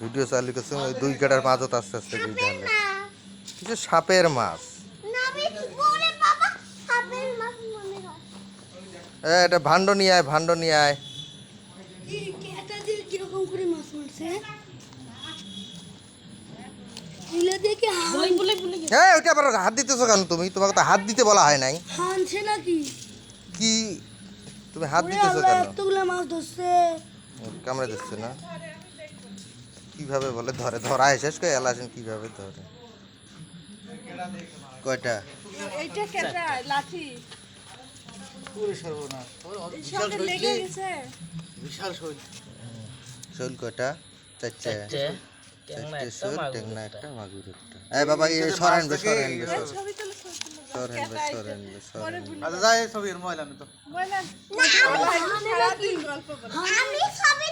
Video চালু করছে ওই দুই কাটার মাঝত আস্তে আস্তে হলে কিছু সাপের মাছ। এটা ভাণ্ড নিয়ে আয় ভাণ্ড নিয়ে আয় হ্যাঁ? ওইটা আবার হাত দিতেছো কেন তুমি? তোমাকে তো হাত দিতে বলা হয় নাই। কি? তুমি হাত দিতেছো কেন? এতগুলো কামড়ে দিচ্ছে না। কীভাবে বলে? ধরে ধরা শেষ করে এলাসেন কীভাবে ধরে? কয়টা? এইটা কেটা লাঠি। সঙ্গে লেগে গেছে। শোল কয়টা? চারটে। চারটে। শোল একটা মাগুর একটা এই বাবা এই সরেন বে সরেন বে সরেন। ছবি তুলে ছবি তুলে সরেন বে সরেন বে সরেন আচ্ছা যাই ছবি ময়লা আমি তো। বলে আমি ধরবো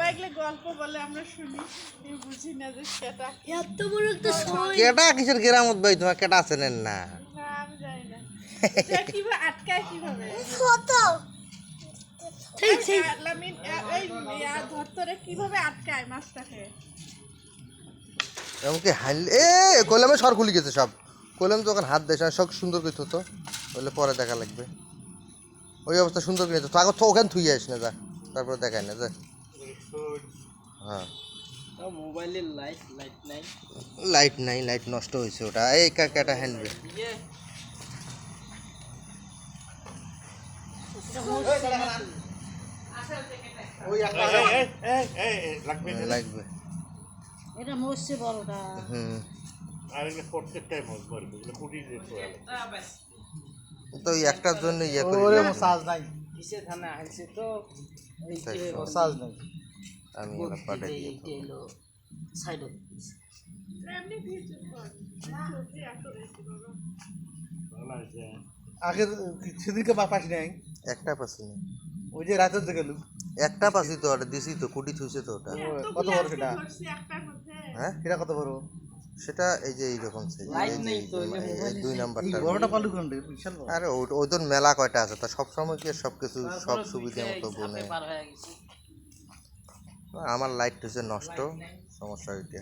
বাবা এগুলো গল্প বলে আমরা শুনি। বুঝি না যে সেটা এত বড় একটা সই কেটা কিসের গ্রামত ভাই তোমার কেটা আছেন না? না আমি জানি না। কীভাবে আটকায় কীভাবে? ছোট ঠিক ঠিক। লামিন এই ধরতরে কীভাবে আটকায় মাছটাকে? এমনকি হাইল এ কইলামে সর খুলি গেছে সব। কইলাম যখন হাত দেয় সব সুন্দর করে তো বলে পরে দেখা লাগবে। ওই অবস্থা সুন্দর করে তো আগে ওখানে থুই আসিস না যা। তারপরে দেখায় না যা। হ্যাঁ মোবাইলের লাইট লাইট নাই লাইট নাই লাইট নষ্ট হয়েছে ওটা এই কাটা হ্যান্ডবে লাগবে এটা মরছে বড়টা হুম আর এগুলো প্রত্যেকটাই মাছ মারবে এগুলো কুটি দিতে হবে তো ওই একটার জন্য ইয়ে করি ওরে না। সাজ নাই কিসে থানা আনছে তো এই তাই যে তো। সাজ নাই আমি দিয়ে সাইড আগে সেদিনকে পাশি নাই? একটা পাসি না ওই যে রাতের যে গেলু একটা তো ওটা দিছি তো কুটি থুইছে তো ওটা। কত বড় সেটা? হ্যাঁ? সেটা কত বড়? সেটা এই যে এইরকম দুই নাম্বারটা বড়টা পালু কোন বিশাল আরে ওই মেলা কয়টা আছে তা সব সময় কি আর সব কিছু সব সুবিধা মতো বনে। পার হয়ে গেছে। আমার লাইট হচ্ছে নষ্ট সমস্যা ওইটা।